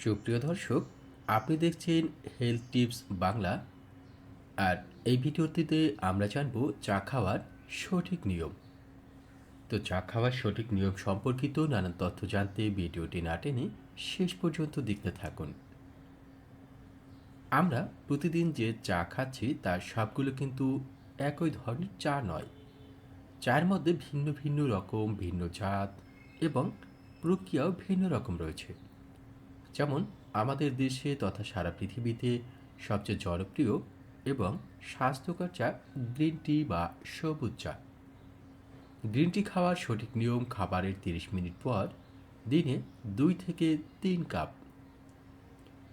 সুপ্রিয় দর্শক, আপনি দেখছেন হেলথ টিপস বাংলা আর এই ভিডিওটিতে আমরা জানব চা খাওয়ার সঠিক নিয়ম। তো চা খাওয়ার সঠিক নিয়ম সম্পর্কিত নানান তথ্য জানতে ভিডিওটি না টেনে শেষ পর্যন্ত দেখতে থাকুন। আমরা প্রতিদিন যে চা খাচ্ছি, তার সবগুলো কিন্তু একই ধরনের চা নয়। চায়ের মধ্যে ভিন্ন ভিন্ন রকম, ভিন্ন জাত এবং প্রক্রিয়াও ভিন্ন রকম রয়েছে। যেমন আমাদের দেশে তথা সারা পৃথিবীতে সবচেয়ে জনপ্রিয় এবং স্বাস্থ্যকর চা গ্রিন টি বা সবুজ চা। গ্রিন টি খাওয়ার সঠিক নিয়ম খাবারের তিরিশ মিনিট পর দিনে দুই থেকে তিন কাপ।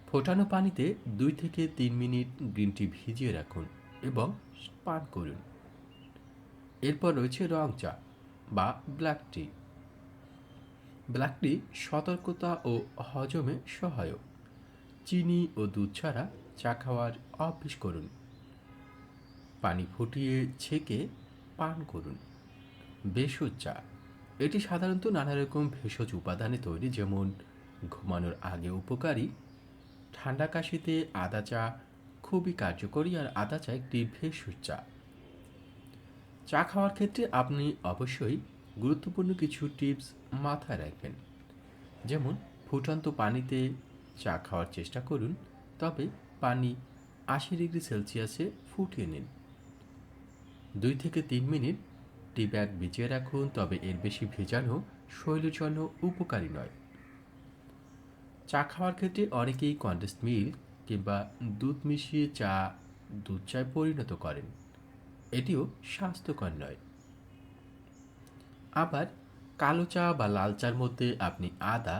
ফোটানো পানিতে দুই থেকে তিন মিনিট গ্রিন টি ভিজিয়ে রাখুন এবং পান করুন। এরপর রয়েছে রং চা বা ব্ল্যাক টি। ব্ল্যাক টি সতর্কতা ও হজমে সহায়ক। চিনি ও দুধ ছাড়া চা খাওয়ার অভ্যেস করুন। পানি ফুটিয়ে ছেঁকে পান করুন। ভেষজ চা। এটি সাধারণত নানা রকম ভেষজ উপাদানে তৈরি, যেমন ঘুমানোর আগে উপকারী, ঠান্ডা কাশিতে আদা চা খুবই কার্যকরী, আর আদা চা একটি ভেষজ চা। চা খাওয়ার ক্ষেত্রে আপনি অবশ্যই গুরুত্বপূর্ণ কিছু টিপস মাথায় রাখবেন। যেমন, ফুটন্ত পানিতে চা খাওয়ার চেষ্টা করুন, তবে পানি আশি ডিগ্রি সেলসিয়াসে ফুটিয়ে নিন। দুই থেকে তিন মিনিট টি ব্যাগ ভিজিয়ে রাখুন, তবে এর বেশি ভেজানো শরীরের জন্য উপকারী নয়। চা খাওয়ার ক্ষেত্রে অনেকেই কন্ডেন্স মিল্ক কিংবা দুধ মিশিয়ে চা, দুধ চায় পরিণত করেন। এটিও স্বাস্থ্যকর নয়। আবার কালো চা বা লাল চার মধ্যে আপনি আদা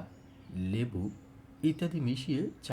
লেবু ইত্যাদি মিশিয়ে